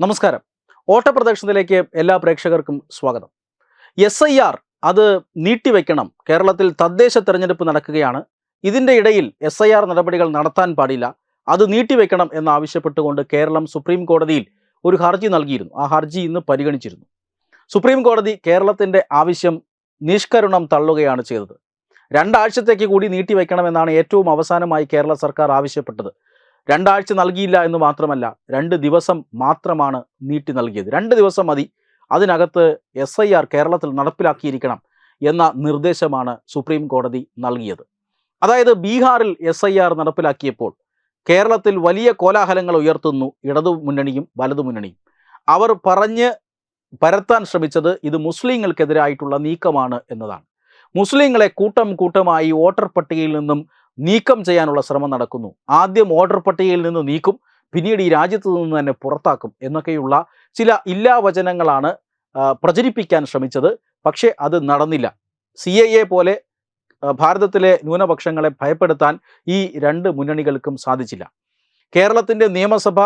നമസ്കാരം. ഓട്ടപ്രദക്ഷിണത്തിലേക്ക് എല്ലാ പ്രേക്ഷകർക്കും സ്വാഗതം. എസ് ഐ ആർ അത് നീട്ടിവെക്കണം. കേരളത്തിൽ തദ്ദേശ തെരഞ്ഞെടുപ്പ് നടക്കുകയാണ്. ഇതിന്റെ ഇടയിൽ എസ് ഐ ആർ നടപടികൾ നടത്താൻ പാടില്ല. അത് നീട്ടിവെക്കണം എന്നാവശ്യപ്പെട്ടുകൊണ്ട് കേരളം സുപ്രീം കോടതിയിൽ ഒരു ഹർജി നൽകിയിരുന്നു. ആ ഹർജി ഇന്ന് പരിഗണിച്ചിരുന്നു. സുപ്രീം കോടതി കേരളത്തിന്റെ ആവശ്യം നിഷ്കരുണം തള്ളുകയാണ് ചെയ്തത്. രണ്ടാഴ്ചത്തേക്ക് കൂടി നീട്ടിവെക്കണമെന്നാണ് ഏറ്റവും അവസാനമായി കേരള സർക്കാർ ആവശ്യപ്പെട്ടത്. രണ്ടാഴ്ച നൽകിയില്ല എന്ന് മാത്രമല്ല രണ്ട് ദിവസം മാത്രമാണ് നീട്ടി നൽകിയത്. രണ്ട് ദിവസം മതി. അതിനകത്ത് എസ് ഐ ആർ കേരളത്തിൽ നടപ്പിലാക്കിയിരിക്കണം എന്ന നിർദ്ദേശമാണ് സുപ്രീം കോടതി നൽകിയത്. അതായത് ബീഹാറിൽ എസ് ഐ ആർ നടപ്പിലാക്കിയപ്പോൾ കേരളത്തിൽ വലിയ കോലാഹലങ്ങൾ ഉയർത്തുന്നു ഇടതു മുന്നണിയും വലതു അവർ പറഞ്ഞ് പരത്താൻ ശ്രമിച്ചത് ഇത് മുസ്ലിങ്ങൾക്കെതിരായിട്ടുള്ള നീക്കമാണ് എന്നതാണ്. മുസ്ലിങ്ങളെ കൂട്ടം കൂട്ടമായി വോട്ടർ പട്ടികയിൽ നിന്നും നീക്കം ചെയ്യാനുള്ള ശ്രമം നടക്കുന്നു. ആദ്യം ഓർഡർ പട്ടികയിൽ നിന്ന് നീക്കും പിന്നീട് ഈ രാജ്യത്ത് നിന്ന് തന്നെ പുറത്താക്കും എന്നൊക്കെയുള്ള ചില ഇല്ലാവചനങ്ങളാണ് പ്രചരിപ്പിക്കാൻ ശ്രമിച്ചത്. പക്ഷേ അത് നടന്നില്ല. സി പോലെ ഭാരതത്തിലെ ന്യൂനപക്ഷങ്ങളെ ഭയപ്പെടുത്താൻ ഈ രണ്ട് മുന്നണികൾക്കും സാധിച്ചില്ല. കേരളത്തിന്റെ നിയമസഭ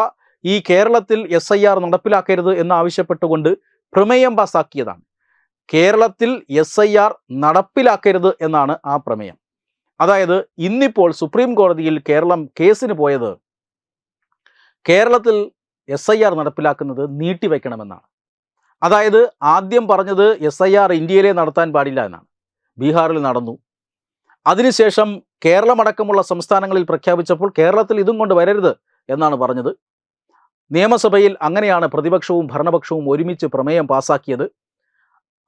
ഈ കേരളത്തിൽ എസ് ഐ ആർ നടപ്പിലാക്കരുത് എന്നാവശ്യപ്പെട്ടുകൊണ്ട് പ്രമേയം പാസാക്കിയതാണ്. കേരളത്തിൽ എസ് ഐ ആർ നടപ്പിലാക്കരുത് എന്നാണ് ആ പ്രമേയം. അതായത് ഇന്നിപ്പോൾ സുപ്രീം കോടതിയിൽ കേരളം കേസിന് പോയത് കേരളത്തിൽ എസ് ഐ ആർ നടപ്പിലാക്കുന്നത് നീട്ടിവെക്കണമെന്നാണ് അതായത് ആദ്യം പറഞ്ഞത് എസ് ഐ ആർ ഇന്ത്യയിലെ നടത്താൻ പാടില്ല എന്നാണ്. ബീഹാറിൽ നടന്നു. അതിനുശേഷം കേരളമടക്കമുള്ള സംസ്ഥാനങ്ങളിൽ പ്രഖ്യാപിച്ചപ്പോൾ കേരളത്തിൽ ഇതും കൊണ്ട് വരരുത് എന്നാണ് പറഞ്ഞത്. നിയമസഭയിൽ അങ്ങനെയാണ് പ്രതിപക്ഷവും ഭരണപക്ഷവും ഒരുമിച്ച് പ്രമേയം പാസാക്കിയത്.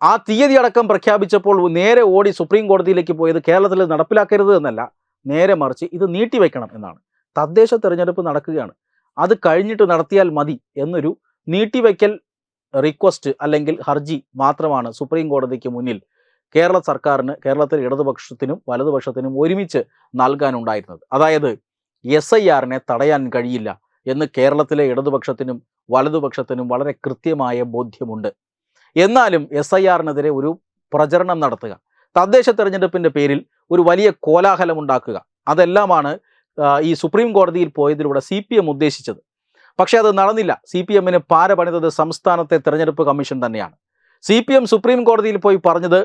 ആ തീയതി അടക്കം പ്രഖ്യാപിച്ചപ്പോൾ നേരെ ഓടി സുപ്രീം കോടതിയിലേക്ക് പോയത് കേരളത്തിൽ നടപ്പിലാക്കരുത് എന്നല്ല നേരെ മറിച്ച് ഇത് നീട്ടിവെക്കണം എന്നാണ്. തദ്ദേശ തെരഞ്ഞെടുപ്പ് നടക്കുകയാണ്. അത് കഴിഞ്ഞിട്ട് നടത്തിയാൽ മതി എന്നൊരു നീട്ടിവെക്കൽ റിക്വസ്റ്റ് അല്ലെങ്കിൽ ഹർജി മാത്രമാണ് സുപ്രീം കോടതിക്ക് മുന്നിൽ കേരള സർക്കാരിന് കേരളത്തിൽ ഇടതുപക്ഷത്തിനും വലതുപക്ഷത്തിനും ഒരുമിച്ച് നൽകാനുണ്ടായിരുന്നത്. അതായത് എസ് ഐ ആറിനെ തടയാൻ കഴിയില്ല എന്ന് കേരളത്തിലെ ഇടതുപക്ഷത്തിനും വലതുപക്ഷത്തിനും വളരെ കൃത്യമായ ബോധ്യമുണ്ട്. എന്നാലും എസ് ഐ ആറിനെതിരെ ഒരു പ്രചരണം നടത്തുക. തദ്ദേശ തെരഞ്ഞെടുപ്പിന്റെ പേരിൽ ഒരു വലിയ കോലാഹലം ഉണ്ടാക്കുക. അതെല്ലാമാണ് ഈ സുപ്രീം കോടതിയിൽ പോയതിലൂടെ സി പി എം ഉദ്ദേശിച്ചത്. പക്ഷേ അത് നടന്നില്ല. സി പി എമ്മിന് പാര പണിതത് സംസ്ഥാനത്തെ തെരഞ്ഞെടുപ്പ് കമ്മീഷൻ തന്നെയാണ്. സി പി എം സുപ്രീം കോടതിയിൽ പോയി പറഞ്ഞത്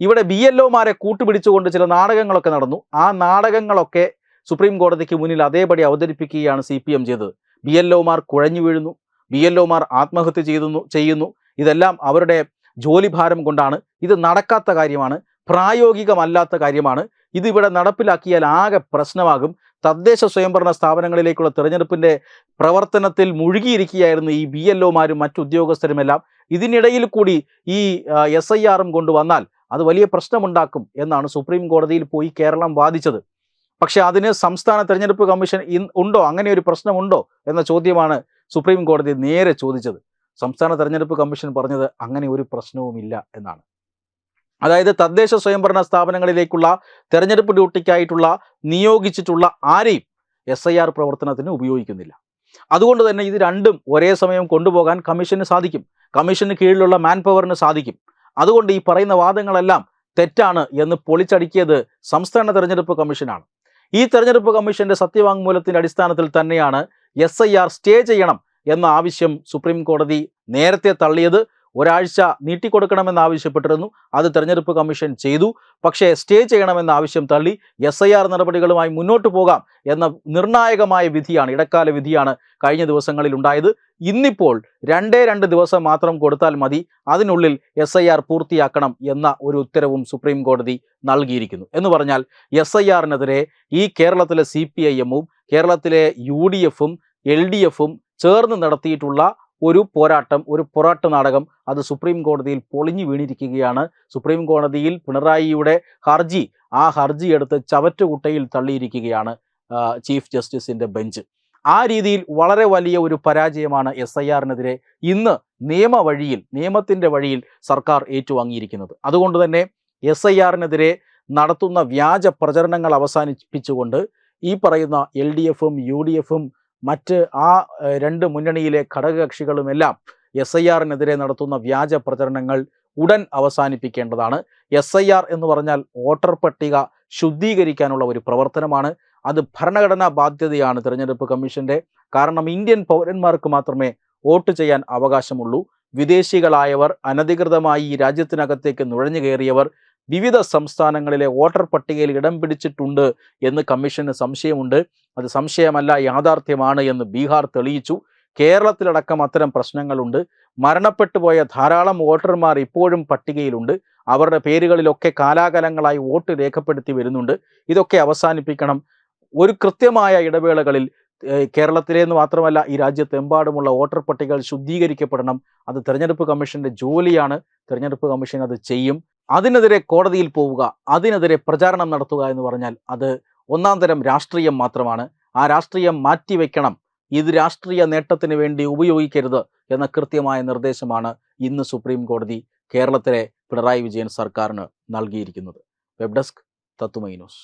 ഇവിടെ ബി എൽ ഒമാരെ കൂട്ടുപിടിച്ചുകൊണ്ട് ചില നാടകങ്ങളൊക്കെ നടന്നു. ആ നാടകങ്ങളൊക്കെ സുപ്രീം കോടതിക്ക് മുന്നിൽ അതേപടി അവതരിപ്പിക്കുകയാണ് സി പി എം ചെയ്തത്. ബി എൽ ഒമാർ കുഴഞ്ഞു വീഴുന്നു. ബി എൽ ഒമാർ ആത്മഹത്യ ചെയ്യുന്നു ചെയ്യുന്നു. ഇതെല്ലാം അവരുടെ ജോലിഭാരം കൊണ്ടാണ്. ഇത് നടക്കാത്ത കാര്യമാണ്. പ്രായോഗികമല്ലാത്ത കാര്യമാണ്. ഇതിവിടെ നടപ്പിലാക്കിയാൽ ആകെ പ്രശ്നമാകും. തദ്ദേശ സ്വയംഭരണ സ്ഥാപനങ്ങളിലേക്കുള്ള തെരഞ്ഞെടുപ്പിന്റെ പ്രവർത്തനത്തിൽ മുഴുകിയിരിക്കുകയായിരുന്നു ഈ ബി എൽ ഒമാരും മറ്റു ഉദ്യോഗസ്ഥരുമെല്ലാം. ഇതിനിടയിൽ കൂടി ഈ എസ് ഐ ആറും കൊണ്ടുവന്നാൽ അത് വലിയ പ്രശ്നമുണ്ടാക്കും എന്നാണ് സുപ്രീം കോടതിയിൽ പോയി കേരളം വാദിച്ചത്. പക്ഷേ അതിന് സംസ്ഥാന തെരഞ്ഞെടുപ്പ് കമ്മീഷൻ ഉണ്ടോ? അങ്ങനെ ഒരു പ്രശ്നമുണ്ടോ? എന്ന ചോദ്യമാണ് സുപ്രീം കോടതി നേരെ ചോദിച്ചത് സംസ്ഥാന തെരഞ്ഞെടുപ്പ് കമ്മീഷൻ പറഞ്ഞത് അങ്ങനെ ഒരു പ്രശ്നവുമില്ല എന്നാണ്. അതായത് തദ്ദേശ സ്വയംഭരണ സ്ഥാപനങ്ങളിലേക്കുള്ള തെരഞ്ഞെടുപ്പ് ഡ്യൂട്ടിക്കായിട്ടുള്ള നിയോഗിച്ചിട്ടുള്ള ആരെയും എസ് ഐ ആർ പ്രവർത്തനത്തിന് ഉപയോഗിക്കുന്നില്ല. അതുകൊണ്ട് തന്നെ ഇത് രണ്ടും ഒരേ സമയം കൊണ്ടുപോകാൻ കമ്മീഷന് സാധിക്കും. കമ്മീഷന് കീഴിലുള്ള മാൻ പവറിന് സാധിക്കും. അതുകൊണ്ട് ഈ പറയുന്ന വാദങ്ങളെല്ലാം തെറ്റാണ് എന്ന് പൊളിച്ചടുക്കിയത് സംസ്ഥാന തെരഞ്ഞെടുപ്പ് കമ്മീഷനാണ്. ഈ തെരഞ്ഞെടുപ്പ് കമ്മീഷന്റെ സത്യവാങ്മൂലത്തിന്റെ അടിസ്ഥാനത്തിൽ തന്നെയാണ് എസ് ഐ ആർ സ്റ്റേ ചെയ്യണം എന്ന ആവശ്യം സുപ്രീം കോടതി നേരത്തെ തള്ളിയത് ഒരാഴ്ച നീട്ടിക്കൊടുക്കണമെന്ന് ആവശ്യപ്പെട്ടിരുന്നു. അത് തെരഞ്ഞെടുപ്പ് കമ്മീഷൻ ചെയ്തു. പക്ഷേ സ്റ്റേ ചെയ്യണമെന്ന ആവശ്യം തള്ളി എസ് ഐ ആർ നടപടികളുമായി മുന്നോട്ട് പോകാം എന്ന നിർണായകമായ വിധിയാണ് ഇടക്കാല വിധിയാണ് കഴിഞ്ഞ ദിവസങ്ങളിൽ ഉണ്ടായത്. ഇന്നിപ്പോൾ രണ്ടേ രണ്ട് ദിവസം മാത്രം കൊടുത്താൽ മതി. അതിനുള്ളിൽ എസ് ഐ ആർ പൂർത്തിയാക്കണം എന്ന ഒരു ഉത്തരവും സുപ്രീം കോടതി നൽകിയിരിക്കുന്നു. എന്ന് പറഞ്ഞാൽ എസ് ഐ ആറിനെതിരെ ഈ കേരളത്തിലെ സി പി ഐ എമ്മും കേരളത്തിലെ യു ഡി എഫും എൽ ഡി എഫും ചേർന്ന് നടത്തിയിട്ടുള്ള ഒരു പോരാട്ടം ഒരു പൊറാട്ട് നാടകം അത് സുപ്രീം കോടതിയിൽ പൊളിഞ്ഞു വീണിരിക്കുകയാണ്. സുപ്രീം കോടതിയിൽ പിണറായിയുടെ ഹർജി ആ ഹർജി എടുത്ത് ചവറ്റുകുട്ടയിൽ തള്ളിയിരിക്കുകയാണ് ചീഫ് ജസ്റ്റിസിന്റെ ബെഞ്ച്. ആ രീതിയിൽ വളരെ വലിയ ഒരു പരാജയമാണ് എസ് ഐ ആറിനെതിരെ ഇന്ന് നിയമവഴിയിൽ നിയമത്തിന്റെ വഴിയിൽ സർക്കാർ ഏറ്റുവാങ്ങിയിരിക്കുന്നത്. അതുകൊണ്ട് തന്നെ എസ് ഐ ആറിനെതിരെ നടത്തുന്ന വ്യാജ പ്രചരണങ്ങൾ അവസാനിപ്പിച്ചുകൊണ്ട് ഈ പറയുന്ന എൽ ഡി എഫും യു ഡി എഫും മറ്റ് ആ രണ്ട് മുന്നണിയിലെ ഘടകകക്ഷികളുമെല്ലാം എസ് ഐ ആറിനെതിരെ നടത്തുന്ന വ്യാജ പ്രചരണങ്ങൾ ഉടൻ അവസാനിപ്പിക്കേണ്ടതാണ്. എസ് ഐ ആർ എന്ന് പറഞ്ഞാൽ വോട്ടർ പട്ടിക ശുദ്ധീകരിക്കാനുള്ള ഒരു പ്രവർത്തനമാണ്. അത് ഭരണഘടനാ ബാധ്യതയാണ് തിരഞ്ഞെടുപ്പ് കമ്മീഷന്റെ. കാരണം ഇന്ത്യൻ പൗരന്മാർക്ക് മാത്രമേ വോട്ട് ചെയ്യാൻ അവകാശമുള്ളൂ. വിദേശികളായവർ അനധികൃതമായി ഈ രാജ്യത്തിനകത്തേക്ക് നുഴഞ്ഞു കയറിയവർ വിവിധ സംസ്ഥാനങ്ങളിലെ വോട്ടർ പട്ടികയിൽ ഇടം പിടിച്ചിട്ടുണ്ട് എന്ന് കമ്മീഷന് സംശയമുണ്ട്. അത് സംശയമല്ല യാഥാർത്ഥ്യമാണ് എന്ന് ബീഹാർ തെളിയിച്ചു. കേരളത്തിലടക്കം അത്തരം പ്രശ്നങ്ങളുണ്ട്. മരണപ്പെട്ടു പോയ ധാരാളം വോട്ടർമാർ ഇപ്പോഴും പട്ടികയിലുണ്ട്. അവരുടെ പേരുകളിലൊക്കെ കാലാകാലങ്ങളായി വോട്ട് രേഖപ്പെടുത്തി വരുന്നുണ്ട്. ഇതൊക്കെ അവസാനിപ്പിക്കണം. ഒരു കൃത്യമായ ഇടവേളകളിൽ കേരളത്തിലേന്ന് മാത്രമല്ല ഈ രാജ്യത്തെമ്പാടുമുള്ള വോട്ടർ പട്ടികകൾ ശുദ്ധീകരിക്കപ്പെടണം. അത് തെരഞ്ഞെടുപ്പ് കമ്മീഷന്റെ ജോലിയാണ്. തെരഞ്ഞെടുപ്പ് കമ്മീഷൻ അത് ചെയ്യും. അതിനെതിരെ കോടതിയിൽ പോവുക അതിനെതിരെ പ്രചാരണം നടത്തുക എന്ന് പറഞ്ഞാൽ അത് ഒന്നാം തരം രാഷ്ട്രീയം മാത്രമാണ്. ആ രാഷ്ട്രീയം മാറ്റിവെക്കണം ഇത് രാഷ്ട്രീയ നേട്ടത്തിന് വേണ്ടി ഉപയോഗിക്കരുത് എന്ന കൃത്യമായ നിർദ്ദേശമാണ് ഇന്ന് സുപ്രീം കോടതി കേരളത്തിലെ പിണറായി വിജയൻ സർക്കാരിന് നൽകിയിരിക്കുന്നത്. Web desk Thathumai news.